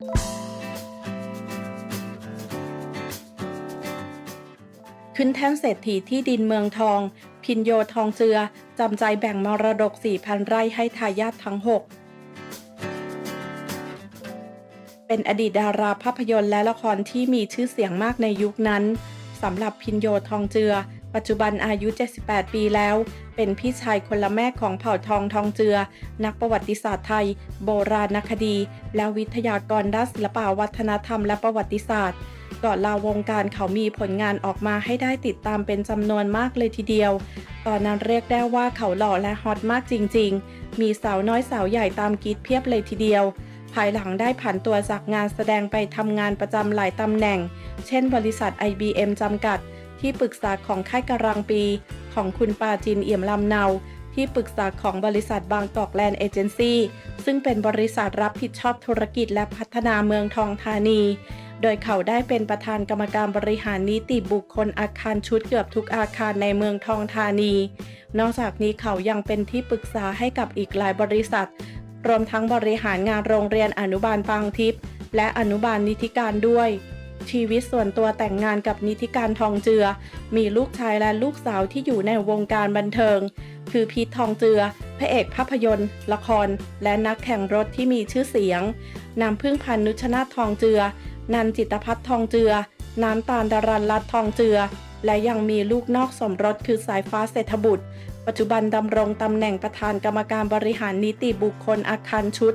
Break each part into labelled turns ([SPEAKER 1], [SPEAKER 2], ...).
[SPEAKER 1] ขึ้นแท่นเศรษฐีที่ดินเมืองทอง พินโยทองเจือจำใจแบ่งมรดก 4,000 ไร่ให้ทายาททั้ง 6เป็นอดีตดาราภาพยนตร์และละครที่มีชื่อเสียงมากในยุคนั้นสำหรับพินโยทองเจือ ปัจจุบันอายุ 78 ปีแล้ว เป็นพี่ชายคนละแม่ของเผ่าทองทองเจือ นักประวัติศาสตร์ไทย โบราณคดี และวิทยากรด้านศิลปวัฒนธรรมและประวัติศาสตร์ก่อนลาวงการเขามีผลงานออกมาให้ได้ติดตามเป็นจำนวนมากเลยทีเดียว ตอนนั้นเรียกได้ว่าเขาหล่อและฮอตมากจริง ๆ มีสาวน้อยสาวใหญ่ตามกีดเพียบเลยทีเดียว ภายหลังได้ผันตัวจากงานแสดงไปทำงานประจำหลายตำแหน่ง เช่นบริษัท IBM จำกัด ที่ปรึกษาของค่ายกรังปี ของคุณปาจินเอี่ยมลำเนา ที่ปรึกษาของบริษัทบางกอกแลนด์เอเจนซี่ซึ่งเป็นบริษัทรับผิดชอบธุรกิจและพัฒนาเมืองทองธานี โดยเขาได้เป็นประธานกรรมการบริหารนิติบุคคลอาคารชุดเกือบทุกอาคารในเมืองทองธานี นอกจากนี้เขายังเป็นที่ปรึกษาให้กับอีกหลายบริษัท รวมทั้งบริหารงานโรงเรียนอนุบาลปางทิพย์และอนุบาลนิติการด้วย ชีวิตส่วนตัวแต่งงานกับนิติการทองเจือ มีลูกชายและลูกสาวที่อยู่ในวงการบันเทิง คือพีททองเจือ พระเอกภาพยนตร์ ละคร และนักแข่งรถที่มีชื่อเสียงนำพึ่งพันนุชนาถทองเจือ นันจิตพัฒน์ทองเจือ น้ำตาลดารันรัตทองเจือ และยังมีลูกนอกสมรสคือสายฟ้าเศรษฐบุตร ปัจจุบันดำรงตำแหน่งประธานกรรมการบริหารนิติบุคคลอาคารชุด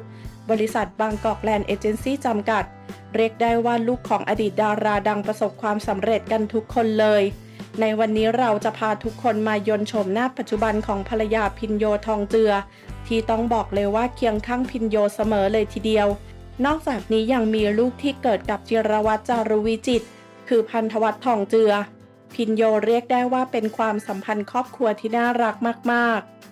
[SPEAKER 1] บริษัทบางกอกแลนด์เอเจนซี่จำกัด เรียกได้ว่าลูกของอดีตดาราดังประสบความสำเร็จกันทุกคนเลย ในวันนี้เราจะพาทุกคนมายนชมหน้าปัจจุบันของภรรยาพินโยทองเจือ ที่ต้องบอกเลยว่าเคียงข้างพินโยเสมอเลยทีเดียว นอกจากนี้ยังมีลูกที่เกิดกับจิรวัตรจารุวิจิต คือพันธวัฒน์ทองเจือ พินโยเรียกได้ว่าเป็นความสัมพันธ์ครอบครัวที่น่ารักมากๆ